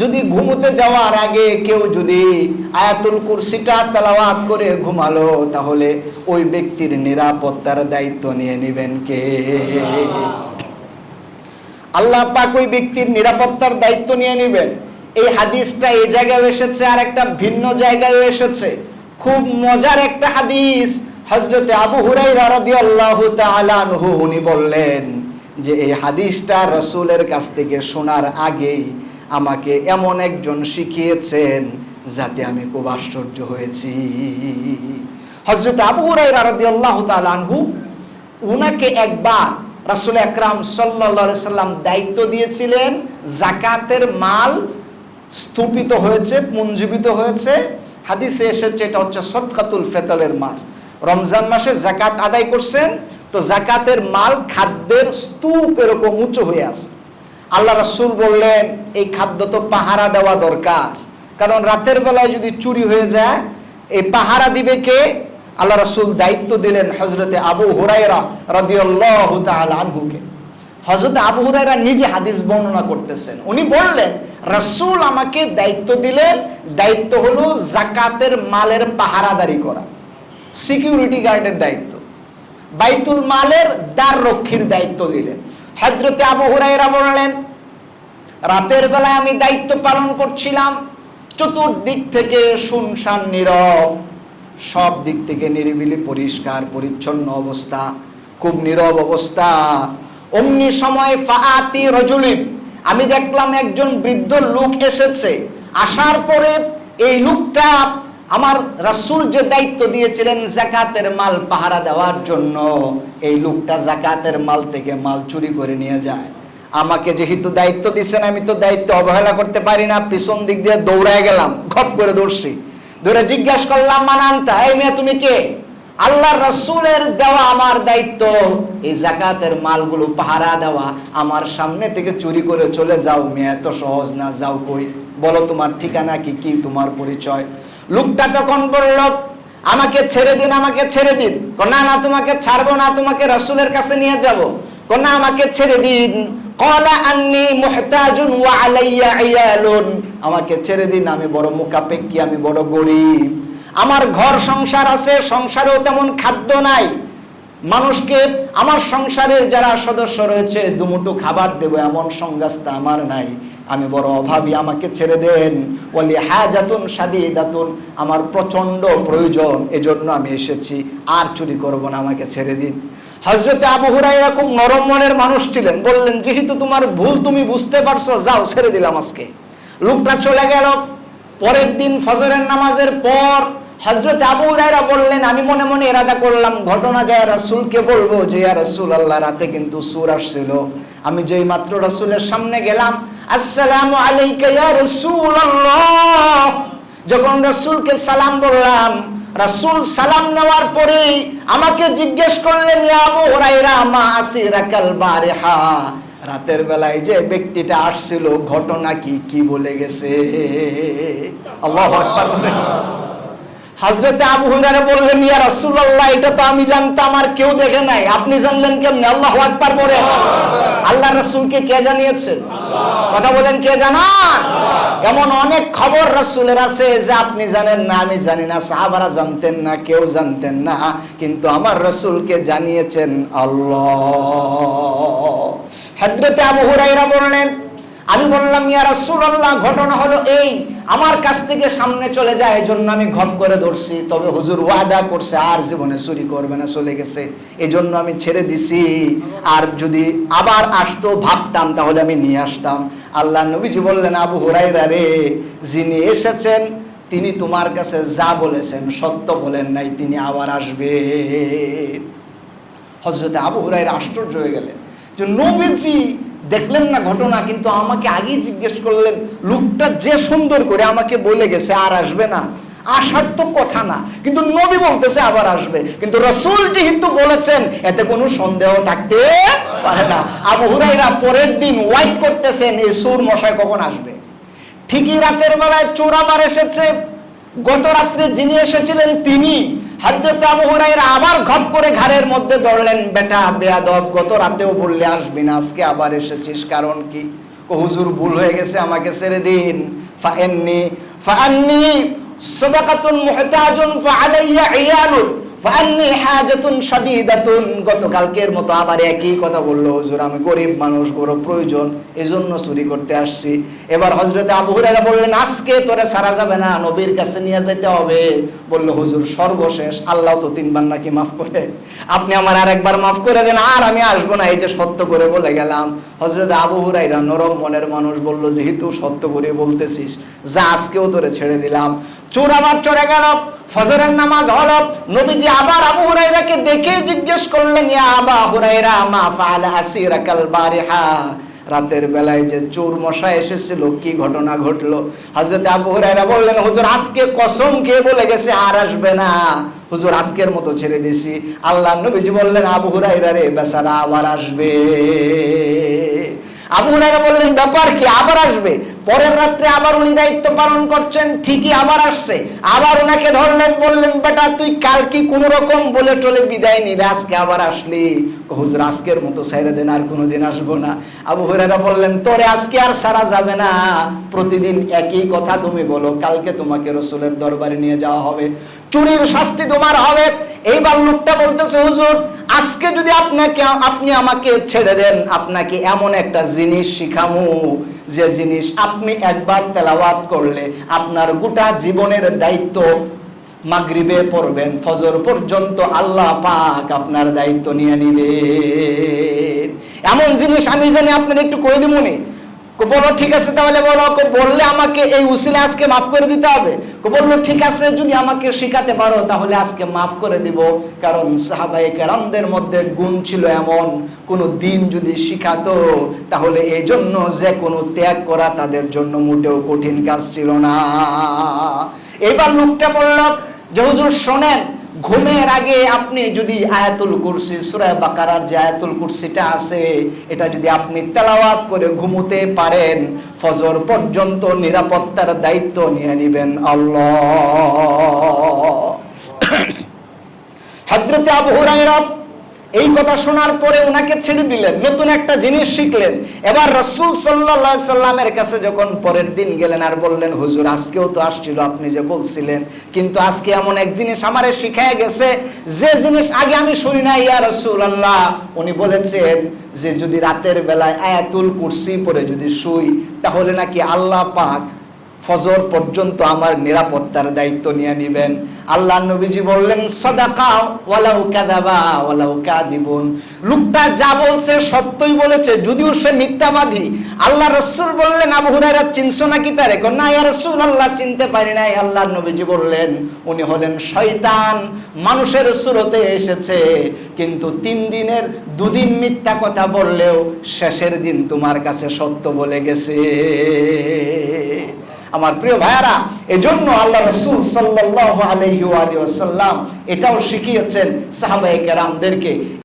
যদি ঘুমোতে যাওয়ার আগে কেউ যদি আয়াতুল কুরসিটা তেলাওয়াত করে ঘুমালো, তাহলে ওই ব্যক্তির নিরাপত্তার দায়িত্ব নিয়ে নেবেন কে? আল্লাহ পাক ওই ব্যক্তির নিরাপত্তার দায়িত্ব নিয়ে নেবেন। এই হাদিসটা এই জায়গায় এসেছে আর একটা ভিন্ন জায়গায় এসেছে। খুব মজার একটা হাদিস হজরতে আবু হুরাইরা রাদিয়াল্লাহু তাআলা আনহু, উনি বললেন যে, এই হাদিসটা রসুলের কাছ থেকে শোনার আগেই আমাকে এমন একজন শিখিয়েছেন যাতে আমি খুব আশ্চর্য হয়েছি। হজরত আবু রাদিয়াল্লাহু আনহু, উনাকে একবার রাসূল আকরাম সাল্লাল্লাহু সাল্লাম দায়িত্ব দিয়েছিলেন জাকাতের মাল স্থূপিত হয়েছে পুঞ্জীবিত হয়েছে। হাদিসে এসেছে, এটা হচ্ছে সৎকাতুল ফেতলের মাল। রমজান মাসে জাকাত আদায় করছেন, তো জাকাতের মাল খাদ্যের স্তূপ এরকম উঁচু হয়ে আছে। আল্লাহ রাসূল বললেন, এই খাদ্য তো পাহারা দেওয়া দরকার। কারণ রাতের বেলায় যদি চুরি হয়ে যায়, এই পাহারা দিবে কে? আল্লাহ রাসূল দায়িত্ব দিলেন হজরতে আবু হুরাইরা রাদিয়াল্লাহু তাআলা আনহুকে। হজরত আবু হুরাইরা নিজে হাদিস বর্ণনা করতেছেন। উনি বললেন, রাসূল আমাকে দায়িত্ব দিলেন, দায়িত্ব হলো জাকাতের মালের পাহারাদারি করা। সিকিউরিটি গার্ডের দায়িত্ব। বাইতুল মালের দ্বার রক্ষীর দায়িত্ব দিলেন। হজরতে আবু হুরাইরা বললেন রাতের বেলায় আমি দায়িত্ব পালন করছিলাম। চতুর্দিক থেকে শুনশান নীরব। সব দিক থেকে নিরিবিলি, পরিষ্কার, পরিচ্ছন্ন অবস্থা, খুব নীরব অবস্থা। অমনি সময় ফাআতি রজুলিন, আমি দেখলাম একজন বৃদ্ধ লোক এসেছে। আসার পরে এই লোকটা আমার রাসূল যে দায়িত্ব দিয়েছিলেন জাকাতের মাল পাহারা দেওয়ার জন্য, এই লোকটা জাকাতের মাল থেকে মাল চুরি করে নিয়ে যায়। আমাকে যেহেতু দায়িত্ব দিচ্ছেন আমি তো দায়িত্ব অবহেলা করতে পারি না, পিছন দিক দিয়ে দৌড়ায় গেলাম খপ করে দৌড়ছি। ধরে জিজ্ঞাসা করলাম মানান্তা এই মেয়ে, তুমি কে? আল্লাহ রসুলের দেওয়া আমার দায়িত্ব, এই জাকাতের মালগুলো পাহারা দেওয়া, আমার সামনে থেকে চুরি করে চলে যাও, মেয়ে, এত সহজ না, যাও কই? বলো তোমার ঠিকানা কি কি তোমার পরিচয়? লোকটা তখন বলল, আমাকে ছেড়ে দিন, আমাকে ছেড়ে দিন। না না, তোমাকে ছাড়বো না, তোমাকে রসুলের কাছে নিয়ে যাব। না আমাকে ছেড়ে দিন। কলা আন্নি মুহতাজুন ওয়া আলাইয়া ইয়ালুন। আমাকে ছেড়ে দিন, আমি বড় মুকাপেক্ষী আমি বড় গরিব। আমার ঘর সংসার আছে, সংসারেও তেমন খাদ্য নাই। মানুষকে আমার সংসারের যারা সদস্য রয়েছে দুমুটো খাবার দেব, এমন সংজ্ঞাস্তা আমার নাই। আমি বড় অভাবী, আমাকে ছেড়ে দেন। বলি হাজাতুন সাদিদাতুন, আমার প্রচণ্ড প্রয়োজন, এজন্য আমি এসেছি। আর চুরি করব না, আমাকে ছেড়ে দিন। হজরতে আবু হুরাইরা খুব নরম মনের মানুষ ছিলেন। বললেন, যেহেতু তোমার ভুল তুমি বুঝতে পারছ, যাও, ছেড়ে দিলাম আজকে। লোকটা চলে গেল। পরের দিন ফজরের নামাজের পর হজরত আবু হুরায়রা বললেন, আমি মনে মনে এরাদা করলাম। ঘটনা যায় রাসূলকে বলব যে রাসূল, আল্লাহ রাতে কিন্তু সুর আসছিল। আমি যেই মাত্র রাসূলের সামনে গেলাম, আসসালামু আলাইকা ইয়া রাসূলুল্লাহ। যখন রাসূলকে সালাম বললাম রাসূল সালাম নেওয়ার পরে আমাকে জিজ্ঞেস করলেন আবু হুরায়রা, মা আসিরাকাল বারিহা? রাতের বেলায় যে ব্যক্তিটা আসছিল, ঘটনা কি কি বলে গেছে? আল্লাহু আকবার আবু হুরায়রা বললেন, ইয়া রাসূলুল্লাহ, এটা তো আমি জানতাম, আর কেউ দেখে নাই। আপনি জানলেন কেমনে? আল্লাহু আকবার বলে। আল্লাহ রসুলকে কে জানিয়েছেন কথা বলেন, কে জানান? এমন অনেক খবর রসুলের আছে যে আপনি জানেন না, আমি জানি না, সাহাবারা জানতেন না, কেউ জানতেন না, কিন্তু আমার রসুলকে জানিয়েছেন আল্লাহ। হেদ্রতে আবু হুরাইরা বললেন আমি বললাম, ইয়া রাসূলুল্লাহ, ঘটনা হলো এই, আমার কাছ থেকে সামনে চলে যায়, এজন্য আমি ঘপ করে ধরছি। তবে হুজুর ওয়াদা করছে, আর জীবনে চুরি করবে না, চলে গেছে। এজন্য আমি ছেড়ে দিছি। আর যদি আবার আসতো, ভাবতাম, তাহলে আমি নিয়ে আসতাম। আল্লাহ নবীজি বললেন, আবু হুরাইরা রে, যিনি এসেছেন, তিনি তোমার কাছে যা বলেছেন, সত্য বলেন নাই, তিনি আবার আসবে। হজরতে আবু হুরাইরা আশ্চর্য হয়ে গেলেন যে, নবীজি দেখলেন না ঘটনা, কিন্তু আমাকে আগেই জিজ্ঞেস করলেন, লোকটা যে সুন্দর করে আমাকে বলে গেছে আর আসবে না। আসার তো কথা না, কিন্তু নবী বলতেছে আবার আসবে। কিন্তু রসুল যেহেতু বলেছেন, এতে কোনো সন্দেহ থাকতে পারে না। আবু পরের দিন ওয়াইট করতেছেন, এই সুর মশাই কখন আসবে? ঠিকই রাতের বেলায় চোর আবার এসেছে। গত রাত্রে যিনি এসেছিলেন, তিনি হযরত আবু হুরাইরা আবার ঘপ করে ঘাড়ের মধ্যে ধরলেন, বেটা, বেয়াদব, গত রাতেও বললে আসবি না, আজকে আবার এসেছিস, কারণ কি? হুজুর, ভুল হয়ে গেছে, আমাকে ছেড়ে দিন। ফাএন্নি, ফাআন্নি সাদাকাতুন মুহতাজুন, ফাআলাইয়া শাদীদাতুন গতকালকের মতো আবার একই কথা বলল, হুজুর, আমি গরিব মানুষ প্রয়োজন, এজন্য চুরি করতে আসছি। এবার বললেন, আজকে তোরে সারা যাবে না, নবীর কাছে নিয়ে যেতে হবে। হুজুর, সর্বশেষ, আল্লাহ তো তিনবার নাকি মাফ করে। আপনি আমার আরেকবার মাফ করে দেন, আর আমি আসব না। এই যে সত্য করে বলে গেলাম। হযরত আবু হুরায়রা নরম মনের মানুষ বলল, যেহেতু সত্য করে বলতেছিস, যা আজকেও তোরে ছেড়ে দিলাম। চোর আবার চড়ে গেল, ফজরের নামাজ হলো, নবীজি আবার আবু হুরাইরাকে দেখে জিজ্ঞেস করলেন, ইয়া আবা হুরাইরা মা ফাআলা আসিরাকাল বারিহা? রাতের বেলায় যে চোর মশা এসেছিল, কি ঘটনা ঘটলো? হযরত আবু হুরাইরা বললেন, হুজুর, আজকে কসম কে বলে গেছে, আর আসবে না। হুজুর, আজকের মতো ছেড়ে দিছি। আল্লাহ নবীজি বললেন, আবু হুরাইরা রে, বেচারা আবার আসবে। আবু হুরায়রা বললেন, ব্যাপার কি? আবার আসবে? পরের রাত্রে আবার উনি দায়িত্ব পালন করছেন। ঠিকই আবার আসছে। আবার ওনাকে ধরলেন, বললেন, বেটা, তুই কাল কি রকম বলে টলে বিদায় নিলে? আজকে আবার আসলি? হুজুর, আজকের মতো সাইরে দেন, আর কোনোদিন আসব না। আবু হুরায়রা বললেন, তোরে আজকে আর সারা যাবে না। প্রতিদিন একই কথা তুমি বলো। কালকে তোমাকে রসুলের দরবারে নিয়ে যাওয়া হবে। চুরির শাস্তি তোমার হবে। এইবার লোকটা বলতেছে, হুজুর, আজকে যদি আপনাকে, আপনি আমাকে ছেড়ে দেন, আপনাকে এমন একটা জিনিস শিখামু, যে জিনিস আপনি একবার তেলাওয়াত করলে আপনার গোটা জীবনের দায়িত্ব মাগরিবে পড়বেন, ফজর পর্যন্ত আল্লাহ পাক আপনার দায়িত্ব নিয়ে নিবে এমন জিনিস আমি জানি আপনার একটু কই দিমুনি। কো বলো, ঠিক আছে তাহলে বলো বললে আমাকে এই উসিলে আজকে মাফ করে দিতে হবে। বলল, ঠিক আছে, যদি আমাকে শেখাতে পারো, তাহলে আজকে মাফ করে দিব। কারণ সাহাবায়ে কেরামদের মধ্যে গুণ ছিল এমন, কোন দিন যদি শিখাতো, তাহলে এই জন্য যে কোনো ত্যাগ করা তাদের জন্য মোটেও কঠিন কাজ ছিল না। এবার লোকটা বলল, যে হুজুর, শোনেন ঘুমের আগে আপনি যদি আয়াতুল কুরসি সুরায় বাকারার যে আয়াতুল কুরসিটা আছে, এটা যদি আপনি তেলাওয়াত করে ঘুমোতে পারেন, ফজর পর্যন্ত নিরাপত্তার দায়িত্ব নিয়ে নেবেন আল্লাহ। হজরতে আবু হুরায়রা এই কথা শোনার পরে ওনাকে ছেড়ে দিলেন, নতুন একটা জিনিস শিখলেন। এবার রসুল সাল্লাহ সাল্লামের কাছে যখন পরের দিন গেলেন আর বললেন, হুজুর, আজকেও তো আসছিল আপনি যে বলছিলেন, কিন্তু আজকে এমন এক জিনিস আমারে শিখায় গেছে, যে জিনিস আগে আমি শুনি না ইয়া রসুল আল্লাহ উনি বলেছেন যে, যদি রাতের বেলায় আয়াতুল কুরসি পরে যদি শুই, তাহলে নাকি আল্লাহ পাক ফজর পর্যন্ত আমার নিরাপত্তার দায়িত্ব নিয়ে নিবেন। আল্লাহ নবীজি বললেন সদাকা ওয়ালাউ কাদাবা ওয়ালাউ কাদিবুন লোকটা যা বলছে সত্যই বলেছে, যদিও সে মিথ্যাবাদী। আল্লাহ রাসূল বললেন, আবু হুরায়রা চিনছো নাকি তারে? কোন, না, ইয়া রাসূলুল্লাহ, চিনতে পারি নাই। আল্লাহ নবীজি বললেন, উনি হলেন শয়তান, মানুষের সুরতে এসেছে। কিন্তু তিন দিনের, দুদিন মিথ্যা কথা বললেও শেষের দিন তোমার কাছে সত্য বলে গেছে। আমার প্রিয় ভাইয়ারা এজন্য আল্লাহ রসুল সাল্লাল্লাহু আলাইহি ওয়াসাল্লাম এটাও শিখিয়েছেন সাহাবায়ে কেরামদেরকে।